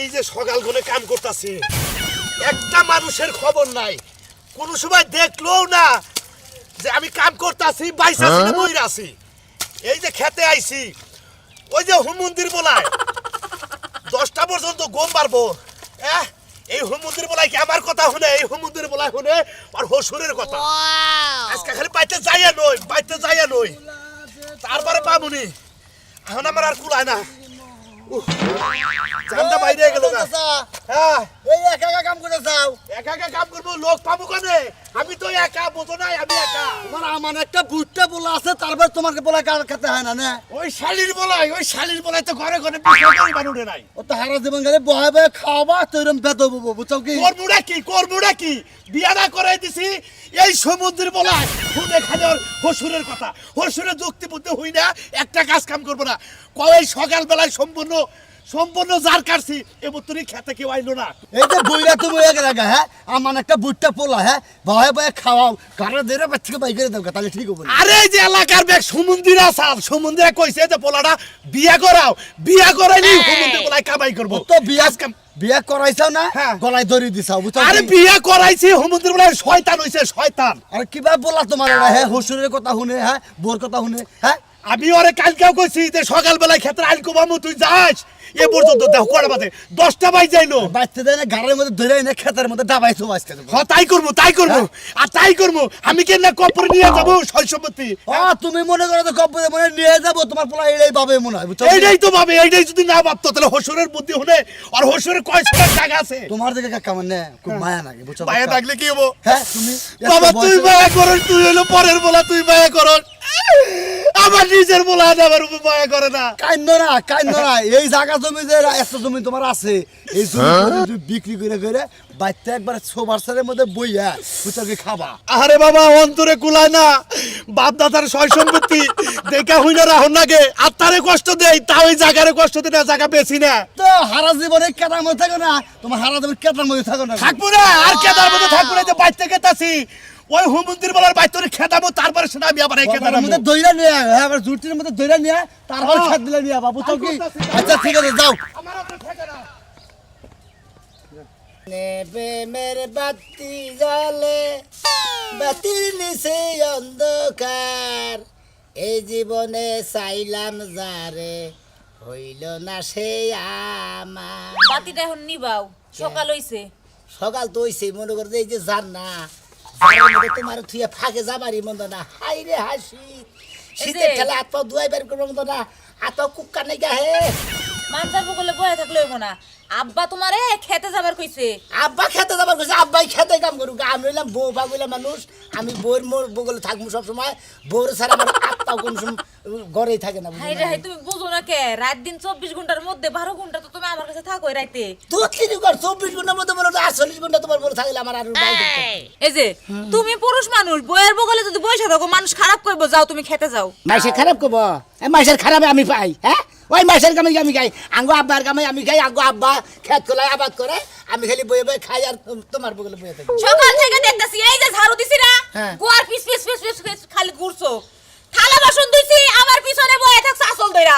এই যে সকাল করে কাম করতেছি একটা মানুষের খবর নাই। কোনো সময় দেখলোও না যে আমি কাম করতেছি বাইসা ছিল বইরা আছি। এই যে খেতে আইছি ওই যে হুম মন্দির বলায় দশটা পর্যন্ত গম পারব। হ্যাঁ এই হুম মন্দির বলায় কি আমার কথা শুনে এই হুম মন্দির বলায় শুনে আর হসুরের কথা? আজকে খালি বাইতে যাইয়া নই বাইতে যাইয়া নই। তারপরে পাবুনি এখন আমার আর কুলায় না। জানটা বাইরে গেল হ্যাঁ এই একা একা কাম করে যাও একা একা কাম করব লোক পাবো কানে? আমি তো একা বোঝো নাই আমি একা। তোমার আমার একটা বুটটা বলা আছে তারপর তোমাকে বলা কার খেতে হয় না না। ওই শালির বলাই ওই শালির বলাই তো ঘরে ঘরে বিষয় বানুড়ে নাই। ও তো হারা জীবন গেলে বহায় বহায় খাওয়াবা তো এরম বেদ বুঝছ কি? করবুড়া কি করবুড়া কি? বিয়া করে দিছি এই সমুদ্রের বলায় শুনে খালি ওর হসুরের কথা। হসুরের যুক্তি বুদ্ধি হই না একটা কাজ কাম করব না। কয় সকাল বেলায় সম্পূর্ণ সম্পূর্ণ জার কাটছি। এবার তুমি খেতে কেউ আইলো না। এই যে বইরা তো বইয়া গেলে হ্যাঁ? আমার একটা বুটটা পোলা হ্যাঁ? বহায় বহায় খাওয়াও। কারও দেরে বাচ্চাকে বাই করে দাও তাহলে ঠিক হবে আরে এই যে এলাকার ব্যাগ সমুদ্রে আসার সমুদ্রে কইছে যে পোলাটা বিয়া করাও। বিয়া করাইনি সমুদ্রে পোলায় কামাই করব। তো বিয়া বিয়া করাইছাও না হ্যাঁ। গলায় ধরি দিছাও বুঝছ আরে? বিয়া করাইছি সমুদ্রের পোলায় শয়তান হইছে শয়তান। আর কিবা বলা তোমার হ্যাঁ? হসুরের কথা শুনে হ্যাঁ? বোর কথা শুনে হ্যাঁ? আমি ওরে কালকেও কইছি যে সকালবেলায় ক্ষেত্রে আইল কোবামু তুই যাস। এ পর্যন্ত দেখ কয়টা বাজে। দশটা বাই যাইলো বাচ্চা দেয় না গাড়ির মধ্যে ধরে এনে খেতের মধ্যে ডাবাইছো আজকে হ তাই করব তাই করব। আর তাই করব আমি কেন না কপর নিয়ে যাব শৈশবতী ও তুমি মনে করো তো কব্বরে মনে নিয়ে যাব তোমার পোলা এটাই পাবে মনে হয় বুঝছ? এইটাই তো ভাবে এইটাই যদি না ভাবতো তাহলে হসুরের বুদ্ধি হলে আর হসুরের কয় জায়গা আছে। তোমার দিকে কাকা মানে খুব মায়া লাগে বুঝছ? মায়া? থাকলে কি হব? হ্যাঁ তুমি বাবা তুই মায়া করস তুই হলো পরের বলা তুই মায়া করস। আমার নিজের বলা আমার উপর মায়া করে না। কাইন্দ না কাইন্দ না। এই জায়গা জমি যে এত জমি তোমার আছে। এই জমি বিক্রি করে করে বাচ্চা একবার সোবার মধ্যে বইয়া খাবা। আরে বাবা অন্তরে কুলায় না। বাপ দাদার সয় সম্পত্তি দেখা হই না রাহন নাগে আত্মারে কষ্ট দেই তাও ওই জায়গারে কষ্ট দিই না জায়গা বেশি না। তো হারা জীবনে কেটার মধ্যে থাকো না তোমার হারা জীবন কেটার মধ্যে থাকো না। থাকব না আর কেদার মধ্যে থাকব না যে বাইতে কেতাছি ওই হুমন্দির বলার বাইতে খেদাবো তারপরে সেটা আমি আবার কেদার মধ্যে দইরা নিয়ে আয়, হ্যাঁ আবার জুটির মধ্যে দইরা নিয়ে আয়, তারপর হ্যাঁ। খেত দিলে নিয়ে বাবু তো কি আচ্ছা ঠিক আছে যাও। আমার আপনার ঠেকে না বাতি জ্বলে বাতির নিচে অন্ধকার। এই জীবনে চাইলাম যারে হইল না সে আমার। বাতিটা এখন নিবাও সকাল হইছে। সকাল তো হইছে মনে করো যে এই যে যার না তোমার থুয়ে ফাঁকে যাবারই মন্দ না। হাই রে হাসি শীতের যে- খেলা হাত পা দুয়াই বের করব মন্দ না। হাত কুক্কা নেই গাহে। মানজার বগলে বয়ে থাকলে হইব না। আব্বা তোমারে খেতে যাবার কইছে। আব্বা খেতে যাবার কইছে। আব্বাই খেতে কাম করুক। আমি হইলাম বউ ভাগুলা মানুষ। আমি বউর মোর বগলে থাকব সবসময়। বউর ছাড়া আমার আত্মাও কোন সময় ঘরেই থাকে না রে তুমি বুঝো না কে? রাত দিন চব্বিশ ঘণ্টার মধ্যে বারো ঘণ্টা তো আমার কাছে থাকো রাইতে। তুই কি কর চব্বিশ ঘণ্টার মধ্যে মনে হয় আটচল্লিশ ঘণ্টা তোমার বলে থাকলে আমার আর এই। যে তুমি পুরুষ মানুষ বইয়ের বগলে যদি বসে থাকো মানুষ খারাপ করব যাও তুমি খেতে যাও। মাইসের খারাপ করব? মাইসের খারাপে আমি পাই হ্যাঁ? ওই মাইসের কামে আমি খাই আঙ্গো আব্বার কামে আমি খাই আঙ্গো আব্বা খেত খোলায় আবাদ করে আমি খালি বয়ে বয়ে খাই আর তোমার বগলে বয়ে থাকি। সকাল থেকে দেখতেছি এই যে ঝাড়ু দিছি না হ্যাঁ। গোয়ার পিস পিস পিস পিস খালি ঘুরছো। থালা বাসন দিছি আমার পিছনে বয়ে থাকছে আসল দইরা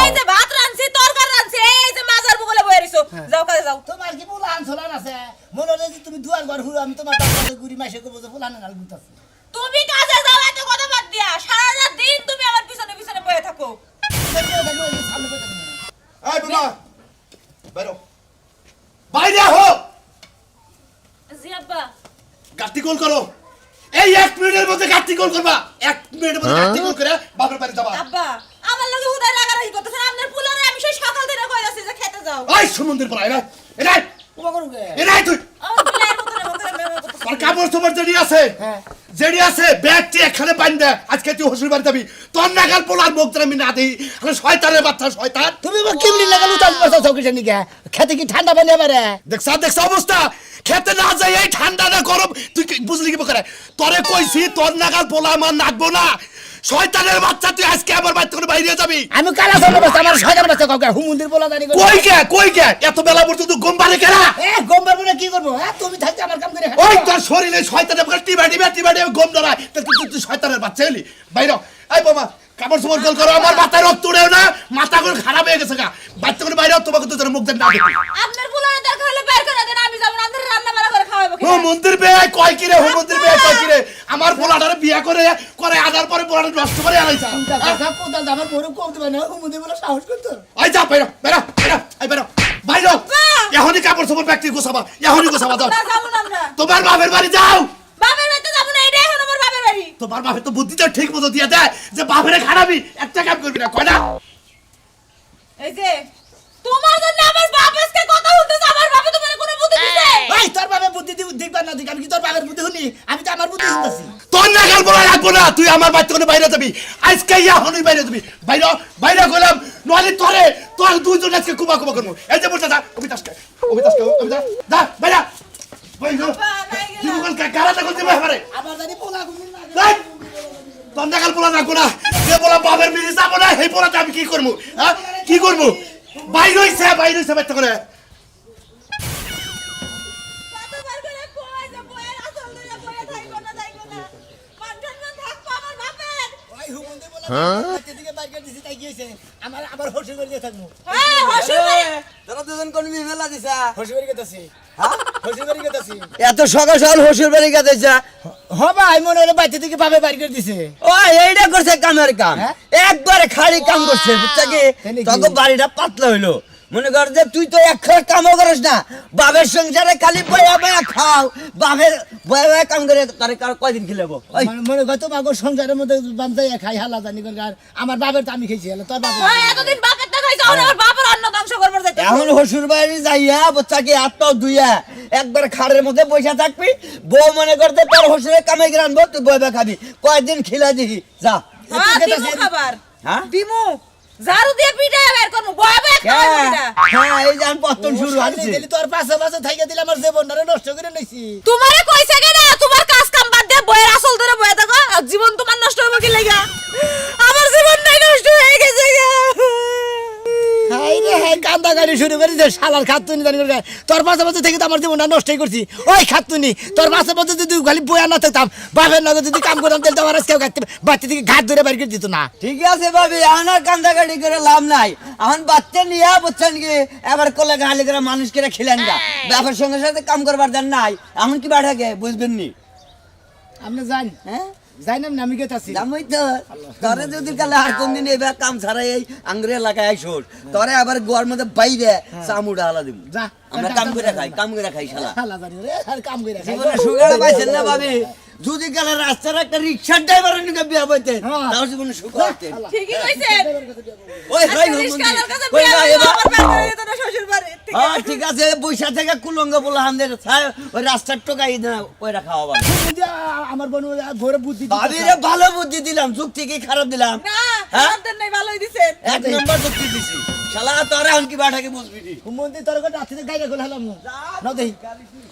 এই যে ভাত রাঁধছি তরকারি রাঁধছি এই যে মাজার বগলে বয়ে রইছো। যাও কাজে যাও। তোমার কি ফুলান সোলান আছে? মনে হয় যে তুমি দুয়ার ঘর হুড়ো আমি তোমার তার গুড়ি মাসে করব যে ফুলান নাল গুতাছি তুমি কাজে যাও এত কথা বাদ দিয়া। সারা রাত দিন তুমি আমার পিছনে পিছনে বয়ে থাকো। এই বাবা বাইরো। বাইরে হো জি আব্বা। গাড়ি কল করো। এই এক মিনিটের মধ্যে গাড়ি গোল করবা। এক মিনিটের মধ্যে গাড়ি গোল করে বাপের বাড়ি যাবা। আব্বা আমার লগে হুদাই রাগারাগি করতেছেন আপনার পুলারে আমি সেই সকাল থেকে কই আছি যে খেতে যাও। ওই সমুদ্রের পড়া এরাই এরাই তোমার করুক এরাই তুই। তোর কাপড় আছে হ্যাঁ। জেডি আছে ব্যাগটি এখানে বান্ধ দে আজকে তুই হসুর বাড়ি যাবি। তোর নাগাল পোলার মুখ ধরে আমি না দিই আরে শয়তানের বাচ্চা শয়তান। তুমি বা কেমনি লাগাল উতাল বসা চৌকিটা নিকে খেতে কি ঠান্ডা পানি এবারে দেখছ দেখছ অবস্থা। খেতে না যাই এই ঠান্ডা না গরম। তুই বুঝলি কি করে তোরে কইছি তোর নাগাল পোলা আমার নাচবো না। শয়তানের বাচ্চা তুই আজকে আমার বাড়ি থেকে বাইরে যাবি? আমি কালা সরব বাচ্চা আমার শয়তান বাচ্চা কাউকে হু মন্দির বলা জানি কই কে কই কে এত বেলা পর্যন্ত গোমবারে কেলা এ গোমবার বলে কি করব? হ্যাঁ তুমি থাকতে আমার কাম করে হ্যাঁ। ওই তোর শরীরে শয়তানের বাচ্চা টিবা টিবা টিবা টিবা গোম ধরা তুই তুই শয়তানের বাচ্চা হলি? বাইরে এই বাবা কাপড় সুমন কল করো আমার মাথায় রক্ত উড়েও না মাথা করে খারাপ হয়ে গেছে গা। বাচ্চা করে বাইরে তোমাকে তো মুখ দেন না আপনার পুলারে দেখা হলে বের করে দেন আমি যাব না আপনার রান্না বাড়া করে খাওয়াবো ও মন্দির বে কয় কি রে ও মন্দির বে কয় কি রে আমার পোলাটারে বিয়ে করে করে আনার পরে পোলাটা নষ্ট করে আনাইছা। কোথাও আমার বড় কম দেবে না হুমুদি বলে সাহস করতো। আই যা বেরো বেরো বেরো আই বেরো। বাইরো। এখনই কাপড় চোপড় ব্যক্তি গোছাবা এখনই গোছাবা যাও। না যাব না আমরা। তোমার বাপের বাড়ি যাও। বাপের বাড়িতে যাব না এটাই এখন আমার বাপের বাড়ি। তোমার বাপের তো বুদ্ধিটা ঠিক মতো দিয়ে দেয় যে বাপের খারাপই একটা কাম করবি না কয় না? এই যে তোমার জন্য আমার বাপ আজকে কথা বলতেছে আমার বাপে তোমার কোনো বুদ্ধি দিছে ভাই তোর বাপে বুদ্ধি দিব না দিক আমি কি তোর বাপের বুদ্ধি শুনি? আমি তো আমার বুদ্ধি শুনতেছি। তোর নাগাল বলা রাখব না তুই আমার বাড়িতে কোনো বাইরে যাবি। আজকে এখনই বাইরে যাবি। বাইরে বাইরে গেলাম নইলে তোরে তোর দুইজন আজকে কুবা কুবা করব। এই যে বলতে যা অমিতাসকে অমিতাসকে অমিতাস যা বাইরে। বাইরে কি বল কারাটা করতে পারে আমার জানি পোলা ঘুমিয়ে না দেখ, তোর নাগাল বলা রাখব না। যে বলা বাপের মিলে যাব না সেই আমি কি করব? হ্যাঁ? কি করব? বাইরে হইছে বাইরে হইছে বাচ্চা করে কতবার করে কই যে বইয়ের আসল ধরে বইয়ে থাকব না থাকব না পাঁচজন জন থাকব আমার বাপের ওই হুমুদি বলে বাচ্চা দিকে বাইর করে দিছি তাই গিয়েছে আমার আবার হসি করে দিয়ে থাকব। হ্যাঁ হসুর বাড়ি তোরা দুজন কোন মেলা দিছা? হসি করে গেতাছি। হসি করে গেতাছি। এত সকাল সকাল হসুর বাড়ি গেছে হবে আমি মনে হলো বাচ্চা থেকে পাবে বাড়ি করে দিছে। ও এইটা করছে কামের কাম। হ্যাঁ? একবারে খালি কাম করছে বুঝছা কি? তাই তখন বাড়িটা পাতলা হইল। মনে কর যে তুই তো এক কামও করিস না। বাবের সংসারে খালি বয়া বয়া খাও। বাবের বয়া বয়া কাম করে তারে কার কয়দিন খিলাবো? ওই। মানে মনে কত মাগো সংসারের মধ্যে বান্ধাই খাই হালা জানি করে আর আমার বাপের তো আমি খেয়েছি হলো তোর বাপের হ্যাঁ এতদিন বাপের টাকা খাইছে আমার বাপের অন্ন ধ্বংস করবার যাইতে এখন হসুর বাড়ি যাইয়া বাচ্চাকে হাতটাও দুইয়া একবার খাড়ের মধ্যে বসে থাকবি। বউ মনে করতে তোর হসুরের কামে গিয়ে আনব তুই বয়া খাবি। কয়দিন খিলা দিহি যা। হ্যাঁ খাবার। হ্যাঁ? দিমু। ঝাড়ু দিয়ে পিটায় বের করব বয় বয় হ্যাঁ এই আমি পত্তন শুরু হচ্ছে দিলি তোর পাশে পাশে থাইকে দিলে আমার জীবনটারে নষ্ট করে নিছি। তোমারে কইছে কেন? তোমার কাজ কাম বাদ দিয়ে বয়ের আসল ধরে বয়ে থাকো। আর জীবন তোমার নষ্ট হবে কি লাগা আমার জীবনটাই নষ্ট হয়ে গেছে রে কান্দা গাড়ি শুরু শালার খাতুনি জানি করে। তোর পাশে পাশে থেকে তো আমার জীবনটা নষ্টই করছি। ওই খাতুনি তোর পাশে পাশে যদি খালি বয়া না থাকতাম বাপের নগে যদি কাম করতাম তাহলে তো আজকে বাচ্চা থেকে ঘাট ধরে বাইর করে দিত না। ঠিক আছে ভাবি এখন আর কান্দাকাটি করে লাভ নাই। এখন বাচ্চা নিয়ে বুঝছেন কি এবার কোলে গালি করে মানুষকে খেলেন সঙ্গে সাথে কাম করবার দেন নাই। এখন কি বাড়াকে বুঝবেন নি? আপনি জান হ্যাঁ? যাই না আমি গেতাছি জানোই তো। তোরে যদি কালে আর কোন দিন এবার কাম ছাড়াই এই আঙ্গুরে এলাকায় আইসোস তোরে আবার গোয়ার মধ্যে বাইরে চামুড়া হালা দিব যা আমরা কাম করে খাই কাম করে খাই শালা। শালা জানি রে আর কাম করে খাই। জীবনে সুগার পাইছেন না ভাবি যদি কালে রাস্তার একটা রিক্সার ড্রাইভারের নিকে বিয়া বইতেন হ্যাঁ। তাও জীবনে সুখ হতেন ঠিকই কইছেন। ওই ভাই। ওই ভাই এবার না শ্বশুর বাড়ি। হ্যাঁ ঠিক আছে বৈশা থেকে কুলঙ্গ বলে আমাদের ছায় ওই রাস্তার টোকাই না ভালো এই যে আমার বোন ঘরে বুদ্ধি। ভাবি রে ভালো বুদ্ধি দিলাম যুক্তি কি খারাপ দিলাম? না হ্যাঁ? নাই ভালোই দিছেন। এক নম্বর যুক্তি দিছি। শালা তোরা এখন কি বাটাকে বুঝবি নি? হুমন্দি তোর কথা রাত্রিতে গাইরে খোলা হলাম। না দেই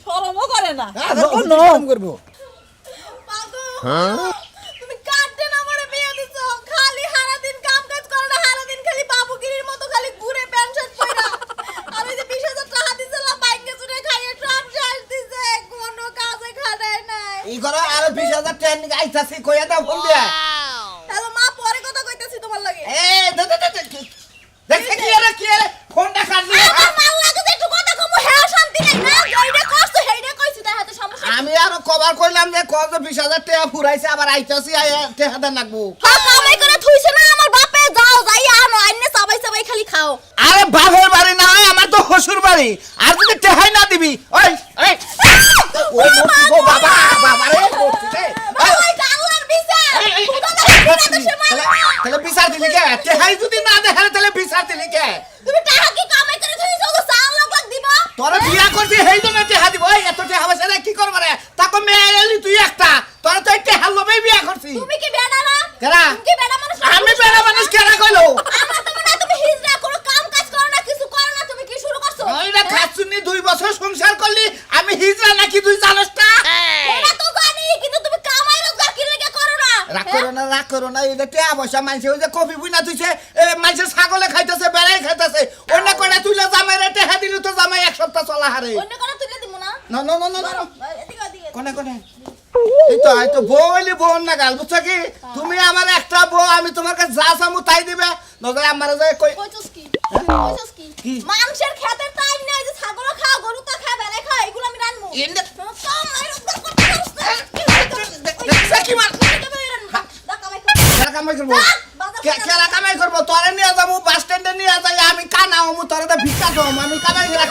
শরমও করে না। করব। তুমি কাটতে না মরে বিয়ে দিছো। খালি সারা দিন কাম কাজ করো না সারা দিন খালি বাবুগিরির মতো খালি ঘুরে পেনশন পয়রা আমি যে বিশ হাজার টাকা দিছিলাম বাইকে চুরে খাইয়ে সব শেষ দিছে কোনো কাজে খাটায় নাই। এই করে আরও বিশ হাজার ট্রেন আইতাছি কইয়া দাও ফোন দিয়া। হ্যালো মা পরে কথা কইতাছি তোমার লাগে। এ দে দে দে দেখছে কি আরে কি আরে ফোনটা কাটলি আমার মা লাগে একটু কথা কমু হেও শান্তি নাই না যেইটা কষ্ট হেইটা কইছি তাই হাতে সমস্যা আমি আরও কভার করলাম যে কত বিশ হাজার টাকা ফুরাইছে আবার আইতাছি টাকা দেন লাগবো। কামাই করে থুইছে না আমার বাপে যাও যাই আনো আইনে সবাই সবাই খালি খাও। আরে বাপের বাড়ি না আমার তো শ্বশুর বাড়ি। আর যদি টেহাই না দিবি ওই ওই। ওই মূর্তি বাবা বাবা রে মূর্তি রে। তাহলে বিচার দিলি কে? টেহাই যদি না দেখে তাহলে বিচার দিলি কে? তুমি টাকা কি কামাই করে থুইছো তো সাল লাখ লাখ দিবা তোরা বিয়া করছি সেই জন্য টেহা দিব। এত টেহা পয়সা রে কি করবা রে? তাকে মেয়ে এলি তুই একটা। তোরা তো টেহা লবেই বিয়া করছি। তুমি কি বেডা না? কেরা? তুমি কি বেডা মানুষ আমি বেড়া মানুষ কেনা কইলো? আমরা তুমি না তুমি হিজরা করো কাম কাজ করো না কিছু করো না তুমি কি শুরু করছ? ওই রে খাচ্ছুনি দুই বছর সংসার করলি আমি হিজড়া নাকি তুই জানোস না? ওরা তো জানি কিন্তু তুমি কামাই রোজগার কি লেগে করো না? রাগ করো না রাগ করো না এই যে টেহা পয়সা মানছে ওই যে কফি বুইনা তুইছে এ মানছে ছাগলে খাইতেছে বেড়াই খাইতেছে অন্য কয়টা তুইলে জামাই রে টেহা দিলি তো জামাই এক সপ্তাহ চলা হারে। অন্য কোনো তুলে দিব না? না না না না না। এদিকে এদিকে কোনে কোনে? এই তো এই তো বউ হইলি বউ না গাল বুঝছ কি? তুমি আমার একটা বউ আমি তোমার কাছে যা চামু তাই দিবে। নজরে আমার যে কই কইছস কি? কইছস কি? মানুষের খেতের টাইম নাই যে ছাগল খাও গরু তো খাও বেলে খাও এগুলো আমি রানমু এনে কামাই রোজগার করতে পারছ না। দেখি কামাই করতে খেলা কামাই করব। বাজার কে- খেলা কামাই করব। তোরে নিয়ে যাব বাস স্ট্যান্ডে নিয়ে যাই আমি কানা হমু তোরে ভিক্ষা দম আমি কামাই করে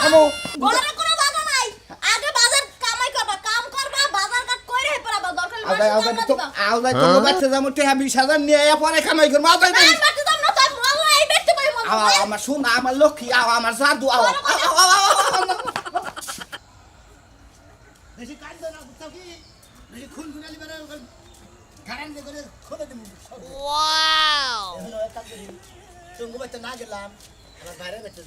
খাব কোনো বাধা নাই। আগে বাজার কামাই করবা কাম করবা বাজার কাট কইরে হে পড়া দরকার আউদাই দাম তো দিবা। তো বাচ্চা যাব টেহা বিশ হাজার নিয়ে এ পরে কামাই করব আউদাই না, দিস বাড়তি না তো, আল্লাহ, এই ব্যক্তি পাই মন। আমার শুন আমার লক্ষ্মী আও আমার জাদু আও। বেশি কাজ না বুঝছ কি? বেশি খুন খুনালি বেড়ে গাড়ান করে খোলে দেবো ওয়াও সঙ্গ বাইতে না গেলাম। আমার বেঁচে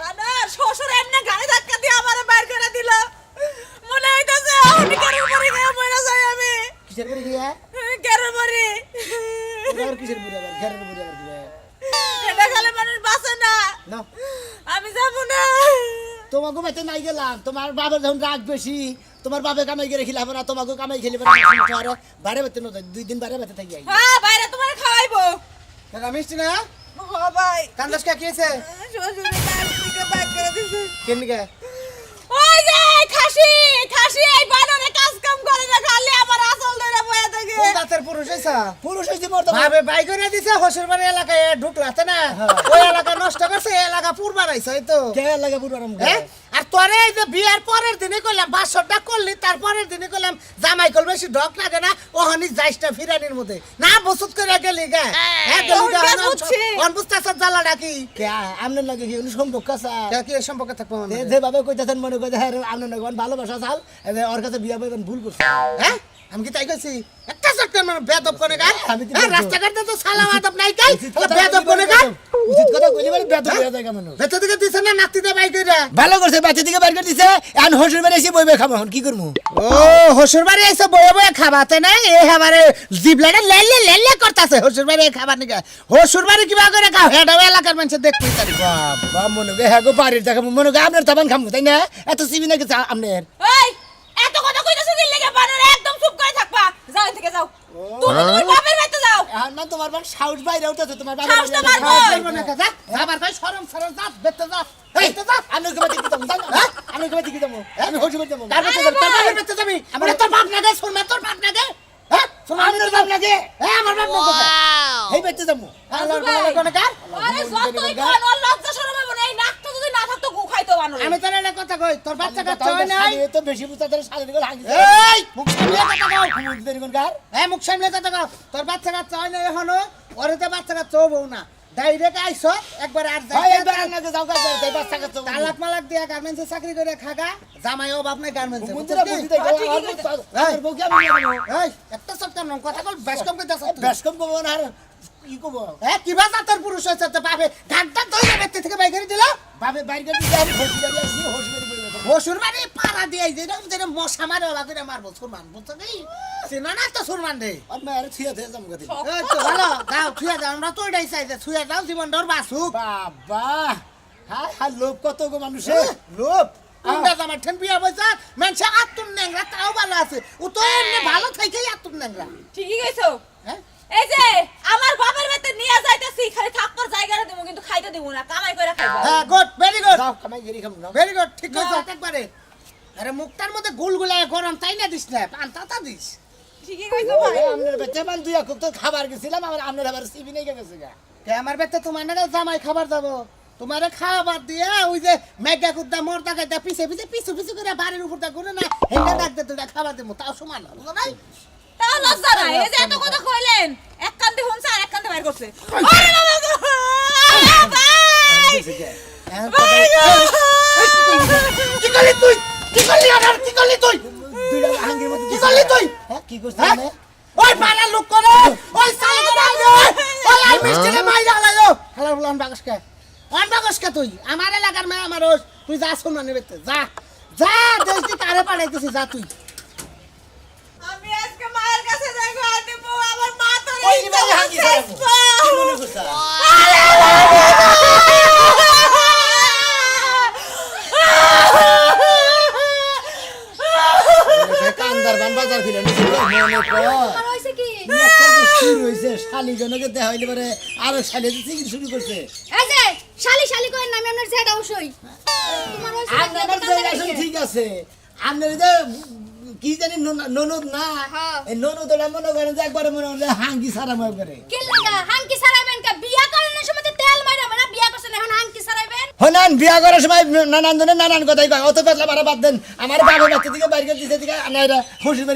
বাবা, শ্বশুর এমনি গাড়ি ধাক্কা দিয়ে আমারে বাইর করে দিল। মনে হইতাছে, আমি কারোর বাড়ি গিয়ে মইরা যাই আমি। কিসের করে গিয়া কারোর বাড়ি। আর কিসের বুড়ি আবার? ঘরের বুড়ি আবার এটা খালি মানুষ বাঁচে না। না। আমি যাব না। তোমাকে বাইতে নাই গেলাম। তোমার বাবার যখন রাগ বেশি তোমার বাবা কামাই করে খেলে হবে না তোমাকে কামাই খেলে বাইরে বেতে দুই দিন বাইরে বেতে থাকি হ্যাঁ বাইরে তোমার খাওয়াইবো। মিষ্টি না? হ্যাঁ ভাই কান্দাস কে কিছে শ্বশুরে বাড়ি থেকে বাইর করে দিছে কেন কে? ওই যে খাসি খাসি এই বানরে কাজ কাম করে না খালি আমার আসল ধরে বয়া থাকে। কোন দাঁতের পুরুষ হইছা? পুরুষ হইছি মর্দ ভাবে বাই করে দিছে হসুর বাড়ি এলাকায় ঢুকলাতে না। ওই এলাকা নষ্ট করছে এলাকা পূর্বার আইছে তো। কে এলাকা পুরো আরাম হ্যাঁ? তোরে এই যে বিয়ার পরের দিনে কইলাম বাসরটা করলি তারপরের দিনে করলাম জামাই কল বেশি ঢক লাগে না ওহানি যাইসটা ফিরানির মধ্যে। না বসুত করে গেলি গা। হ্যাঁ গেলি ওর কাজ বুঝছি। অন বুঝতেছ জ্বালাটা কি কে আমনে লাগে কি সম্পর্ক আছে? কি এই সম্পর্কে থাকব যেভাবে কইতাছেন মনে কই হ্যাঁ আমনে লাগে ভালোবাসা চাল ওর কাছে বিয়া পাইবেন ভুল করছে। হ্যাঁ? আমি কি তাই কইছি? একটা সত্যি মানে বেদব কোনে গা আমি তো হ্যাঁ, বেদব। রাস্তাঘাটে তো সালাম আদব নাই কথা বেদব কোনে গা উচিত কথা কইলে মানে বেদ হয়ে যায় কেমন ভেতর দিকে দিছে না নাতিতে বাই কইরা? ভালো করছে বাচ্চা দিকে বাইর করে দিছে এখন হসুর বেড়ে এসে বইবে খাব এখন কি করব ও হসুর বাড়ি এসে বয়ে বয়ে খাবাতে না এ খাবারে জিবলাটা লেলে লেলে করতাছে হসুর বাড়ি খাবার নিকা। হসুর বাড়ি কিবা করে খাও হেডাও এলাকার মানুষ দেখতেই তারি বাবা মনে করি হ্যাঁ গো বাড়ির দেখা মনে করি আপনার তাবান খামু তাই না? এত সিবি নাকি আপনার? ওই এত কথা কইতাছ দিন লেগে বানরে একদম চুপ করে থাকবা। যাও এখান থেকে যাও। তুমি তোমার বাপের বাড়িতে যাও। এখন না তোমার বাড়ি সাউথ বাইরে উঠেছে তোমার বাবা সাহস তো মারবো। যাবার কই শরম শরম যা বেতে যা বেতে আমি আমি আমি যাব তার বেতে যাবি। তোর বাপের বেতে যাবি? আমার তোর বাপ না গে শোনা তোর বাপ না গে হ্যাঁ? শোনা বাপ হ্যাঁ আমার বাপ না গে এই বেড়তে যাব। আল্লাহর বলে কোনে কার আরে যতই কোন লজ্জা শরম হবে না এই নাকটা যদি না আমি তোর একটা কথা কই তোর বাচ্চা কাচ্চা হয় নাই? তো বেশি বুঝতে তাহলে সাড়ে দিকে হাগি এই! মুখ সামলে কথা কও। কার এই মুখ সামলে কথা কও। তোর বাচ্চা কাচ্চা হয় না এখনও? ওরে তো বাচ্চা কাচ্চা হব না। ডাইরেক্ট আইছো একবার আর ভাই যাইতে এবার যাও কাজ তাই বাচ্চা কাচ্চা তালাক মালাক দিয়া গার্মেন্টসে চাকরি করে খাগা। জামাই অভাব নাই গার্মেন্টসে বউকে আমি এই একটা কথা কল বেশ কম কইতাছ বেশ কম করব না আর কি কিবা জাতের পুরুষ হইছে তো পাবে ঘাটটা ধইরে ব্যক্তি থেকে বাই করে দিল। বাবে বাইরে করে দিতে আমি হসি গাড়ি আসি হসি গাড়ি বইবে বসুর মানে পাড়া দিয়ে যেটা যেটা মশা মারে ওলা করে মারবো। সুরমান বুঝছ কি? চিনা না তো সুরমান রে? আর মেয়ের থিয়া থিয়া যাব গাড়ি এই তো ভালো যাও ছুঁয়ে যাও আমরা তো এটাই চাই ছুঁয়ে যাও জীবন ডর বাসুক বাবা হ্যাঁ হ্যাঁ লোভ কত গো মানুষের লোভ? কুন্ডা জামাই ঠেন বিয়া বইছা মানুষে আত্মন ন্যাংরা তাও ভালো আছে। ও তো এমনি ভালো থাকেই আত্মন ন্যাংরা। ঠিকই কইছো। হ্যাঁ? এই যে আমার বাপের বাড়িতে নিয়ে যাইতেছি খালি থাকবার জায়গাটা দেবো কিন্তু খাইতে দেবো না কামাই করে খাইবো হ্যাঁ গুড ভেরি গুড যাও কামাই গেরি খাব না ভেরি গুড ঠিক কইছো একবারে। আরে মুখটার মধ্যে গুলগুলায় গরম তাই না দিস না? পান্তা দিস। ঠিকই কইছো ভাই। আপনার বেচে মান দুই খুব তো খাবার গেছিলাম আমার আপনার আবার সিবি নেই গেছে গা। কে আমার বেতে তোমার না জামাই খাবার যাব তোমারে খাবার দিয়ে ওই যে মেঘা কুদ্দা মর্দা গাইদা পিছে পিছে পিছু পিছু করে বাড়ির উপর দা করে না হেঙ্গা ডাকতে দুটা খাবার দেবো তাও সমান হলো বুঝো নাই তাও লজ্জা নাই। এই যে এত কথা কইলেন এক কান্দে শুনছে আর এক কান্দে বাইর করছে। আরে বাবা গো! আরে ভাই! ভাই! কি করলি তুই? কি করলি আমার কি করলি তুই? দুইটা হাঙ্গির মধ্যে কি করলি তুই? হ্যাঁ কি করছিস হ্যাঁ? মানে? ওই পাড়ার লোক করে ওই সালে করে আইলো ওই আই মিষ্টিরে মাইরা লাইলো হ্যালো বলন বাগসকে অন বাগসকে তুই? আমার এলাকার মেয়ে আমার তুই যা শোনা নেবে যা। যা দেশ দিকে আরে পাঠাইতেছি যা তুই আমি আজকে মায়ের কাছে যাইবো আর দেবো আমার মা তো ওই নিবারে হাঙ্গি খাব। কি মনে করছিস? কান্দার বান বাজার ফিরে নিছি তো, মনে কর আর হইছে কি একটা যে শুরু হয়েছে শালি জনকে দেখা হইলে পরে আরও শালি চিকিৎসা শুরু করছে এই যে শালি শালি করেন না আমি আপনার জেড অবশ্যই ঠিক আছে আপনার কি জানি নন- ননদ না। হ্যাঁ। এই ননদ মনে করেন যে একবারে মনে করেন যে হাঙ্গি সারা মনে করে। কি লাগা? হাঙ্কি সারাইবেন কা? বিয়া করানোর সময় তেল মাইরা মানে বিয়া করছেন এখন হাঙ্কি সারাইবেন হনান বিয়া করার সময় নানান নানান কথাই কয়। অত পেতলা মারা বাদ দেন। আমার বাবা বাচ্চা থেকে বাইরে দিতে আনাইরা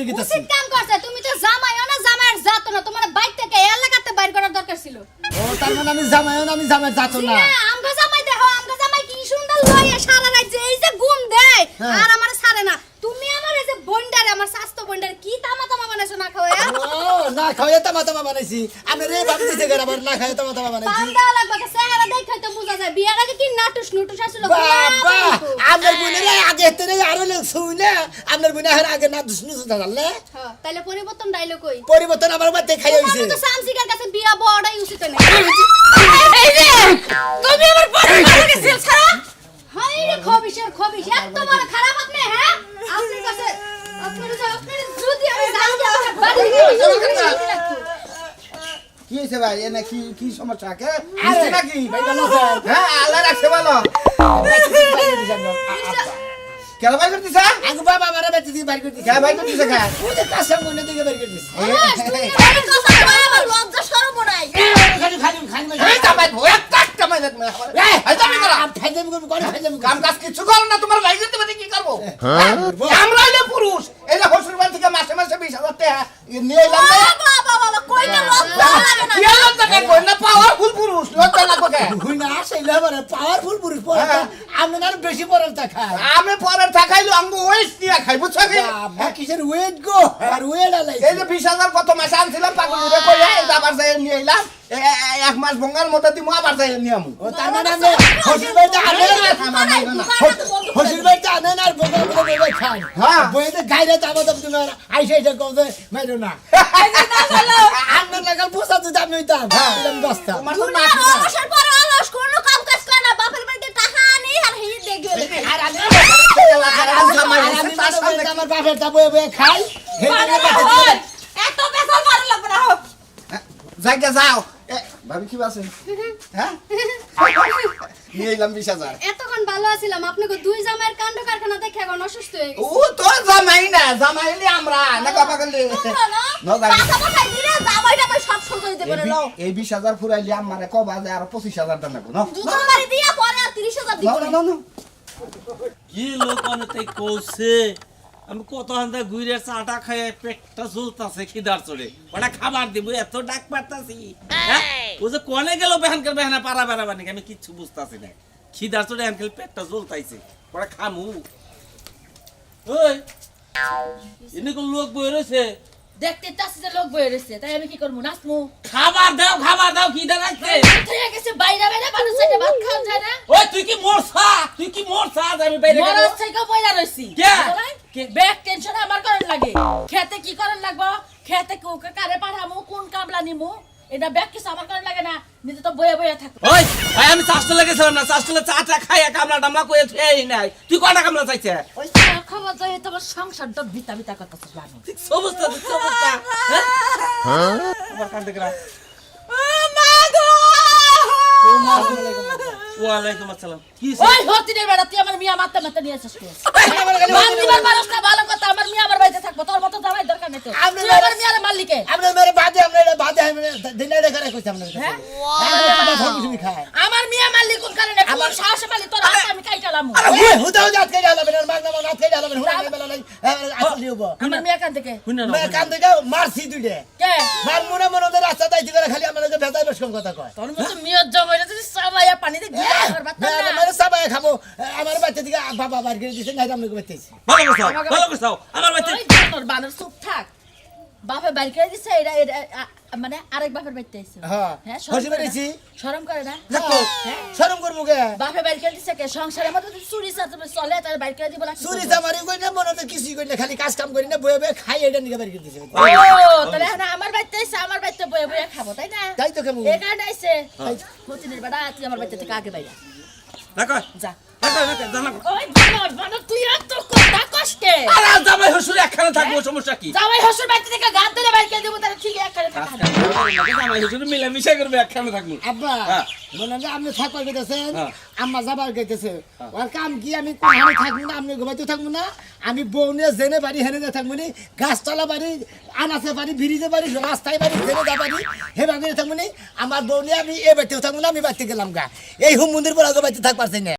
গেতেছি উচিত কাম করছে। তুমি তো জামাইও না জামাইয়ের জাতো না। তোমার বাইক থেকে এলাকাতে বাইর করার দরকার ছিল। ও তার মানে আমি জামাই আমি জামাই যাতো না। না আমগো জামাই দেখো আমগো জামাই কি সুন্দর লয়ে সারা রাত এই যে ঘুম দেয় হ্যাঁ। আর আমার সারে না তুমি আমার এই যে বন্ডারে আমার স্বাস্থ্য বন্ডারে কি তামা তামা বানাইছো না খাওয়া ও না খাওয়া তামা তামা বানাইছি। আমি রে বাপ দিতে গেলে আবার না খাওয়া তামা তামা বানাইছি। পান দেওয়া লাগবে কে চেহারা দেখে তো বোঝা যায়। বিয়ের আগে কি নাটুস নুটুস আসলো? বাবা আপনার বোনের আগে থেকে আরও লোক শুনে আপনার বোনের আগে না দুষ্ণু জানলে? হ্যাঁ, তাইলে পরিবর্তন ডাইলো কই? পরিবর্তন আমার বাড়িতে খাই হয়েছে আমি তো সামসিকার কাছে বিয়া বড়াই উচিত না এই যে তুমি আমার পরিবার গেছিল ছাড়া? হাই রে খবিশের খবিশ এত বড় খারাপ আপনি হ্যাঁ? আপনার কাছে কি হয়েছে ভাই? এনে কি কি সমস্যা? কে? মিষ্টি নাকি? হ্যাঁ আল্লাহ রাখছে ভালো। কেন ভাই করতেছে? আগে বাবা আমার বাড়িতে দিয়ে বাড়ি করে কে ভাই করতেছে কে? ওই যে কাজ সামনে দিকে বাড়ি করে দিছে তুমি এই কথা কই আমার লজ্জা শরম নাই। খালি খালি খালি এই জামাই ভয় একটা মাইলে তুমি এই এই জামাই করা ফাইজাম করব করে ফাইজাম কাম কাজ কিছু করো না তোমার কি করব? আমরা হইলে পুরুষ এই যে হসুর বাড়ি থেকে মাসে টাকা নিয়ে এলাম বাবা বাবা কই না লজ্জা লাগে না কি লজ্জা কাটবো না পাওয়ারফুল পুরুষ লজ্জা লাগবে কে? হুই না আসলে আমার পাওয়ারফুল পুরুষ পড়া আমি না বেশি পড়া খায় আমি পরের থাকাইলো আমি ওয়েস নিয়ে খাই বুঝছ কি? বাবা কিসের ওয়েট গো? আর ওয়েট আলাই এই যে বিশ হাজার কত মাসে আনছিলাম পাগল যাই নিয়ে এলাম এক মাস বঙ্গার মতো দিমু আবার যাই নিয়ে আমু। ও তার মানে আমি হসির হসির বাড়িতে আনে না আর বগল বগল বগল খান হ্যাঁ। বইতে গাইরে তাবা তো তুমি আইসা আইসা কম যে মাইরো না। আমি লাগাল পোষা দিতে আমি হইতাম আমি বসতাম তোমার তো না। অলসের পরে অলস কোনো কাম কাজ করে না বাপের বাড়িতে টাকা আনি আর হেই দেখে আর আমি এই এলাকার আর জামাই আর আছে, আমি তার সামনে আমার বাপের তা বয়ে বয়ে খাই। এত বেসাল ভালো লাগবে না হোক। জায়গা যাও। ভাবি কি আছে হ্যাঁ? নিয়ে এলাম বিশ হাজার। এতক্ষণ ভালো আছিলাম আপনাকে দুই জামাইয়ের কাণ্ড কারখানা দেখে এখন অসুস্থ হয়ে ও গেছি তো জামাই না জামাই হইলে আমরা না করলে তোমরা না। টাকা পাঠাই দিলে জামাইটা আমি সব শুরু করে দেবো রে এই বিশ হাজার ফুরাইলে আমার কবা যায় আর পঁচিশ হাজার টাকা নেব না? জুতোর বাড়ি দিয়া পরে আর তিরিশ হাজার দিব না, না, না। কি লোক অনেক আমি কত হান্দা গুইরে চাটা খাই পেটটা জ্বলতাছে খিদার চড়ে ওটা খাবার দিব এত ডাক পারতাছি হ্যাঁ? ও যে কনে গেল বেহানকার বেহানা পারা বেড়া বানি আমি কিচ্ছু বুঝতাছি না। খিদার চড়ে আনকাল পেটটা জ্বলতাইছে ওটা খামু। ওই এনে লোক বই রয়েছে দেখতে চাচ্ছি যে লোক বয়ে রয়েছে তাই আমি কি করব? নাচমু খাবার দাও খাবার দাও খিদা লাগছে ঠিক গেছে বাইরে বাইরে মানুষ সাইডে ভাত খাওয়া যায় না। ওই তুই কি মরছা? তুই কি মরছা? আমি বাইরে মরার থেকে বইলা রইছি কে? ব্যাগ টেনশন আমার করার লাগে। খেতে কি করার লাগবো? খেতে কো- কারে পাঠামু কোন কামলা নিমু এটা ব্যাগ কিছু আমার লাগে না। নিজে তো বয়ে বয়ে থাকো। ওই ভাই আমি চাষতে লেগেছিলাম না। চাষতে চাটা খাই কামলা টামলা কয়ে খেয়ে নাই। তুই কটা কামলা চাইছে? খাবার যায় তোমার সংসারটা ভিতা ভিতা করতেছিস বানু সমস্যা সমস্যা আমার কান থেকে ওয়ালাইকুম আসসালাম। কি ওই হতিনের বেড়া তুই আমার মিয়া মারতে মারতে নিয়ে আসিস মান মানুষ না ভালো কথা আমার মিয়া আমার বাড়িতে থাকব তোর মতো জামাই দরকার নেই তো। তুই আমার মিয়ার মালিকে আমরা মেরে বাদে আমরা এটা বাদে আমি দিনে রেখে রেখেছি আমরা হ্যাঁ? আমার মিয়া মালিক কোন কারণে? আমার সাহসে মালিক তোর? আমি কাইটালাম হুদা হুদা আজকে যাবেন আর মাগনা মাগনা আজকে যাবেন হুদা বেলা নাই আসলে হব আমার মিয়া কান থেকে। শুনে কান থেকে মারছি দুইটা। কে? মার মনে ওদের রাস্তা দাইতে করে খালি আমাদের ভেজাই বেশ কথা কয়। তোর মতো মিয়ার জমাইরা যদি সাবাইয়া পানিতে গিয়ে আমার বাচ্চা না। মেরে সাবাই খাব। আমার বাচ্চা দিকে বাবা বার করে দিছে নাই ভালো করছাও ভালো করছাও আমার বাচ্চা ওই বানর বানর চুপ থাক। বাপে বাড়ি করে দিছে এটা এটা মানে আরেক বাপের বাড়িতে আইছে। হ্যাঁ। হ্যাঁ শরম করে না? শরম করে না। হ্যাঁ। করব কে? বাপে বাড়ি করে দিছে কে? সংসারের যদি চুরি চাতুরি চলে তার বাড়ি করে দিব না কি চুরি চামারি করি না মনে তো কিছুই করি না খালি কাজ কাম করি না বয়ে বয়ে খাই এটা নিয়ে বাড়ি করে দিছে। ও তাহলে এখন আমার বাড়িতে আইছে আমার বাড়িতে বয়ে বয়ে খাব তাই না? তাই তো কেমন এই কারণে আইছে। হতিনের বেড়া তুই আমার বাড়িতে থেকে আগে বাইরা যা। রাখো রাখো জানা ওই বানর বানর তুই এত কথা কস কে জামাই একখানে থাকব সমস্যা কি? জামাই বাড়ি থেকে গান ধরে বাইর করে দেবো তাহলে ঠিক একখানে কাজ থাকা কাম করে নাকি জামাই হসুর মিলামিশা করবে একখানে থাকব। আব্বা হ্যাঁ। হয় আপনি থাকবার গেতেছেন হ্যাঁ। আম্মা যাবার গেতেছে ওর কাম কি? আমি কোথাও থাকব না আপনি ঘুমাইতে থাকব না। আমি বউ নিয়ে জেনে বাড়ি হেনে যা থাকব নি। গাছতলা বাড়ি আনাচে বাড়ি ব্রিজে বাড়ি রাস্তায় বাড়ি জেনে যা বাড়ি হে বাড়ি থাকব নি। আমার বউ নিয়ে আমি এ বাড়িতেও থাকব না আমি বাড়িতে গেলাম গা। এই হুম মন্দির আগে বাড়িতে থাকবার না।